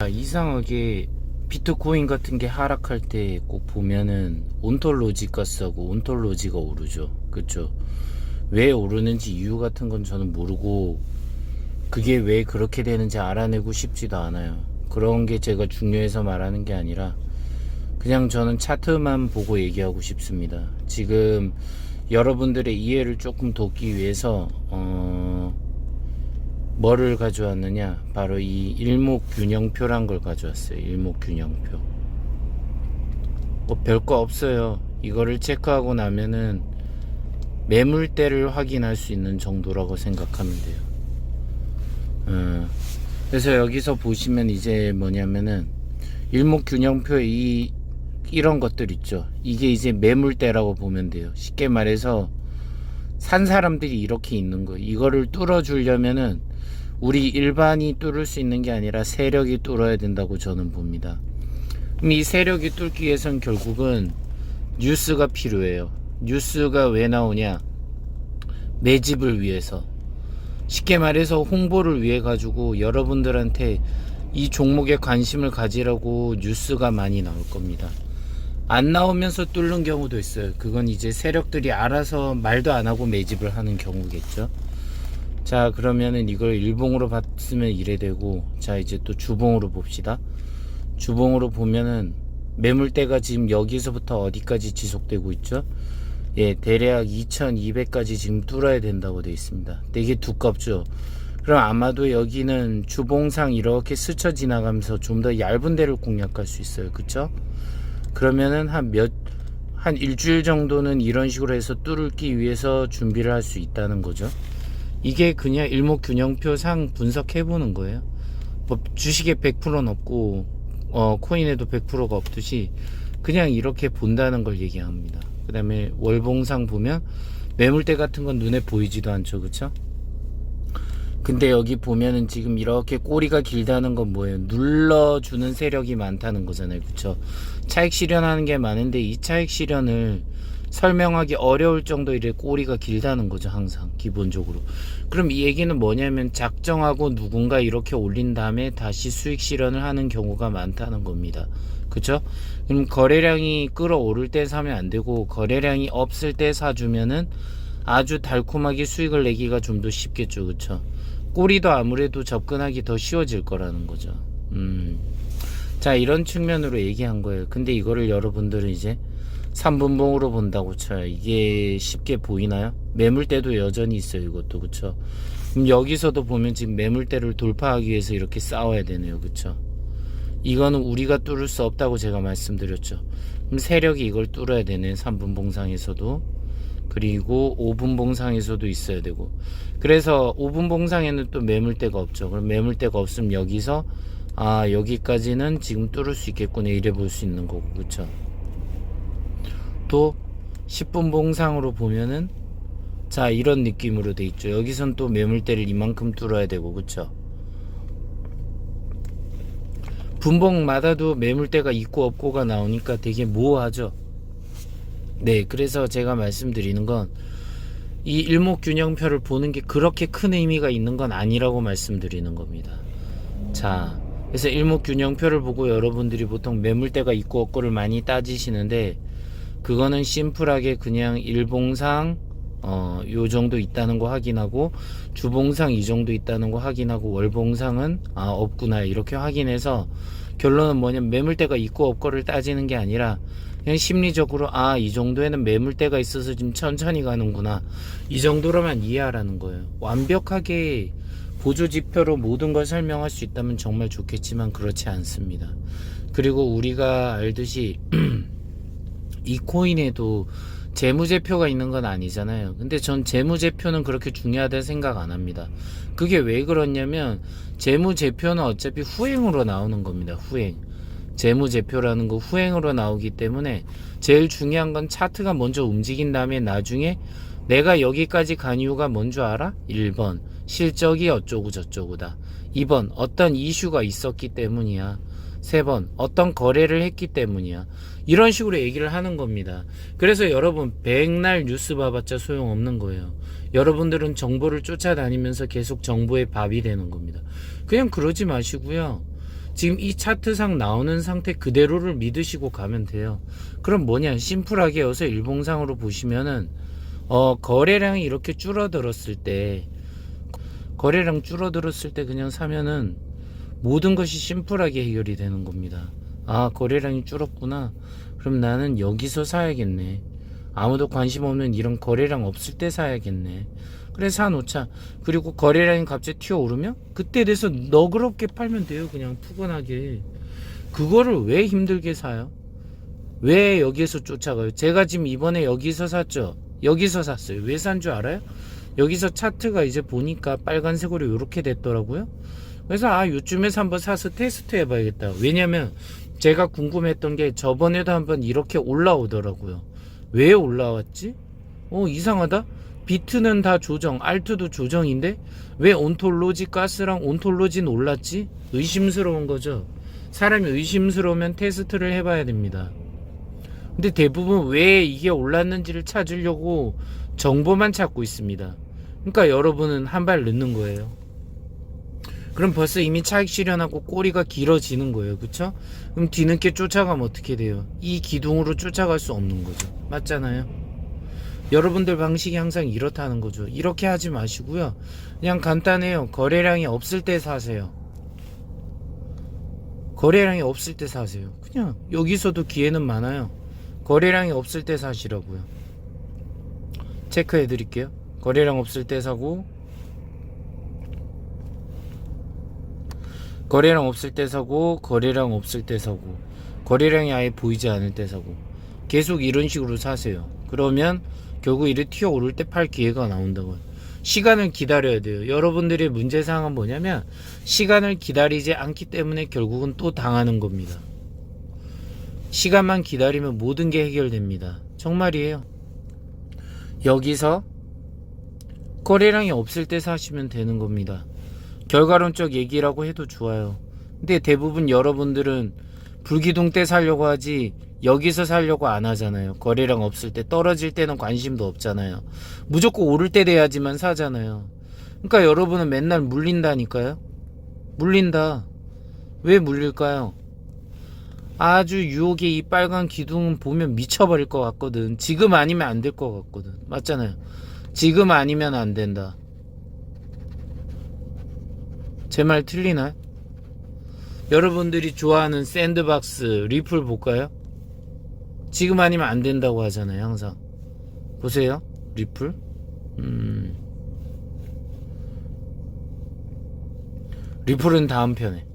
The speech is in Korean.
아, 이상하게 비트코인 같은 게 하락할 때 꼭 보면은 온톨로지 가스하고 온톨로지가 오르죠. 그쵸? 왜 오르는지 이유 같은 건 저는 모르고 그게 왜 그렇게 되는지 알아내고 싶지도 않아요. 그런 게 제가 중요해서 말하는 게 아니라 그냥 저는 차트만 보고 얘기하고 싶습니다. 지금 여러분들의 이해를 조금 돕기 위해서 어 뭐를 가져왔느냐? 바로 이 일목균형표란 걸 가져왔어요. 일목균형표. 뭐 별거 없어요. 이거를 체크하고 나면은 매물대를 확인할 수 있는 정도라고 생각하면 돼요. 어, 그래서 여기서 보시면 이제 뭐냐면은 일목균형표에 이 이런 것들 있죠. 이게 이제 매물대라고 보면 돼요. 쉽게 말해서 산 사람들이 이렇게 있는 거예요. 이거를 뚫어 주려면은 우리 일반이 뚫을 수 있는 게 아니라 세력이 뚫어야 된다고 저는 봅니다. 그럼 이 세력이 뚫기 위해선 결국은 뉴스가 필요해요. 뉴스가 왜 나오냐? 매집을 위해서. 쉽게 말해서 홍보를 위해 가지고 여러분들한테 이 종목에 관심을 가지라고 뉴스가 많이 나올 겁니다. 안 나오면서 뚫는 경우도 있어요. 그건 이제 세력들이 알아서 말도 안 하고 매집을 하는 경우겠죠. 자, 그러면은 이걸 일봉으로 봤으면 이래 되고, 자, 이제 또 주봉으로 봅시다. 주봉으로 보면은 매물대가 지금 여기서부터 어디까지 지속되고 있죠? 예, 대략 2200까지 지금 뚫어야 된다고 되어 있습니다. 되게 두껍죠? 그럼 아마도 여기는 주봉상 이렇게 스쳐 지나가면서 좀 더 얇은 데를 공략할 수 있어요. 그쵸? 그러면은 한 몇, 한 일주일 정도는 이런 식으로 해서 뚫기 위해서 준비를 할 수 있다는 거죠. 이게 그냥 일목균형표 상 분석해 보는 거예요. 뭐 주식에 100%는 없고 어 코인에도 100%가 없듯이 그냥 이렇게 본다는 걸 얘기합니다. 그 다음에 월봉상 보면 매물대 같은 건 눈에 보이지도 않죠, 그렇죠? 근데 여기 보면은 지금 이렇게 꼬리가 길다는 건 뭐예요? 눌러주는 세력이 많다는 거잖아요, 그렇죠? 차익 실현하는 게 많은데 이 차익 실현을 설명하기 어려울 정도 이래 꼬리가 길다는 거죠 항상 기본적으로. 그럼 이 얘기는 뭐냐면 작정하고 누군가 이렇게 올린 다음에 다시 수익 실현을 하는 경우가 많다는 겁니다. 그쵸? 그럼 거래량이 끌어오를 때 사면 안 되고 거래량이 없을 때 사주면은 아주 달콤하게 수익을 내기가 좀 더 쉽겠죠 그쵸? 꼬리도 아무래도 접근하기 더 쉬워질 거라는 거죠. 음. 자 이런 측면으로 얘기한 거예요. 근데 이거를 여러분들은 이제 3분봉으로 본다고 쳐요. 이게 쉽게 보이나요? 매물대도 여전히 있어요. 이것도 그쵸? 그럼 여기서도 보면 지금 매물대를 돌파하기 위해서 이렇게 싸워야 되네요. 그쵸? 이거는 우리가 뚫을 수 없다고 제가 말씀드렸죠. 그럼 세력이 이걸 뚫어야 되네. 3분봉상에서도. 그리고 5분봉상에서도 있어야 되고. 그래서 5분봉상에는 또 매물대가 없죠. 그럼 매물대가 없으면 여기서 아 여기까지는 지금 뚫을 수 있겠구나 이래 볼 수 있는 거고 그쵸? 또 10분 봉상으로 보면은 자 이런 느낌으로 돼 있죠. 여기선 또 매물대를 이만큼 뚫어야 되고 그쵸? 분봉마다도 매물대가 있고 없고가 나오니까 되게 모호하죠? 네 그래서 제가 말씀드리는 건 이 일목균형표를 보는 게 그렇게 큰 의미가 있는 건 아니라고 말씀드리는 겁니다. 자 그래서 일목균형표를 보고 여러분들이 보통 매물대가 있고 없고를 많이 따지시는데 그거는 심플하게 그냥 일봉상 어, 요 정도 있다는 거 확인하고 주봉상 이 정도 있다는 거 확인하고 월봉상은 아 없구나 이렇게 확인해서 결론은 뭐냐면 매물대가 있고 없고를 따지는 게 아니라 그냥 심리적으로 아 이 정도에는 매물대가 있어서 지금 천천히 가는구나 이 정도로만 이해하라는 거예요. 완벽하게 보조 지표로 모든 걸 설명할 수 있다면 정말 좋겠지만 그렇지 않습니다. 그리고 우리가 알듯이 이 코인에도 재무제표가 있는 건 아니잖아요. 근데 전 재무제표는 그렇게 중요하다 생각 안 합니다. 그게 왜 그렇냐면 재무제표는 어차피 후행으로 나오는 겁니다. 후행. 재무제표라는 거 후행으로 나오기 때문에 제일 중요한 건 차트가 먼저 움직인 다음에 나중에 내가 여기까지 간 이유가 뭔 줄 알아? 1번. 실적이 어쩌고 저쩌고다. 2번. 어떤 이슈가 있었기 때문이야. 세 번 어떤 거래를 했기 때문이야. 이런 식으로 얘기를 하는 겁니다. 그래서 여러분 백날 뉴스 봐봤자 소용없는 거예요. 여러분들은 정보를 쫓아다니면서 계속 정보의 밥이 되는 겁니다. 그냥 그러지 마시고요. 지금 이 차트상 나오는 상태 그대로를 믿으시고 가면 돼요. 그럼 뭐냐? 심플하게 여기서 일봉상으로 보시면은 어 거래량이 이렇게 줄어들었을 때 거래량 줄어들었을 때 그냥 사면은 모든 것이 심플하게 해결이 되는 겁니다. 아 거래량이 줄었구나. 그럼 나는 여기서 사야겠네. 아무도 관심 없는 이런 거래량 없을 때 사야겠네. 그래 사놓자. 그리고 거래량이 갑자기 튀어오르면 그때 돼서 너그럽게 팔면 돼요. 그냥 푸근하게. 그거를 왜 힘들게 사요? 왜 여기에서 쫓아가요? 제가 지금 이번에 여기서 샀죠. 여기서 샀어요. 왜 산 줄 알아요? 여기서 차트가 이제 보니까 빨간색으로 이렇게 됐더라고요. 그래서 아 요쯤에서 한번 사서 테스트 해봐야겠다. 왜냐면 제가 궁금했던 게 저번에도 한번 이렇게 올라오더라고요. 왜 올라왔지? 어 이상하다. 비트는 다 조정, 알트도 조정인데 왜 온톨로지 가스랑 온톨로지는 올랐지? 의심스러운 거죠. 사람이 의심스러우면 테스트를 해봐야 됩니다. 근데 대부분 왜 이게 올랐는지를 찾으려고 정보만 찾고 있습니다. 그러니까 여러분은 한 발 늦는 거예요. 그럼 벌써 이미 차익 실현하고 꼬리가 길어지는 거예요. 그쵸? 그럼 뒤늦게 쫓아가면 어떻게 돼요? 이 기둥으로 쫓아갈 수 없는 거죠. 맞잖아요. 여러분들 방식이 항상 이렇다는 거죠. 이렇게 하지 마시고요. 그냥 간단해요. 거래량이 없을 때 사세요. 거래량이 없을 때 사세요. 그냥 여기서도 기회는 많아요. 거래량이 없을 때 사시라고요. 체크해 드릴게요. 거래량 없을 때 사고 거래량 없을 때 사고 거래량 없을 때 사고 거래량이 아예 보이지 않을 때 사고 계속 이런 식으로 사세요. 그러면 결국 이를 튀어 오를 때 팔 기회가 나온다고요. 시간을 기다려야 돼요. 여러분들의 문제사항은 뭐냐면 시간을 기다리지 않기 때문에 결국은 또 당하는 겁니다. 시간만 기다리면 모든 게 해결됩니다. 정말이에요. 여기서 거래량이 없을 때 사시면 되는 겁니다. 결과론적 얘기라고 해도 좋아요. 근데 대부분 여러분들은 불기둥 때 살려고 하지 여기서 살려고 안 하잖아요. 거래량 없을 때 떨어질 때는 관심도 없잖아요. 무조건 오를 때 돼야지만 사잖아요. 그러니까 여러분은 맨날 물린다니까요. 물린다. 왜 물릴까요? 아주 유혹의 이 빨간 기둥은 보면 미쳐버릴 것 같거든. 지금 아니면 안 될 것 같거든. 맞잖아요. 지금 아니면 안 된다. 제 말 틀리나요? 여러분들이 좋아하는 샌드박스 리플 볼까요? 지금 아니면 안 된다고 하잖아요, 항상. 보세요. 리플. 음. 리플은 다음 편에.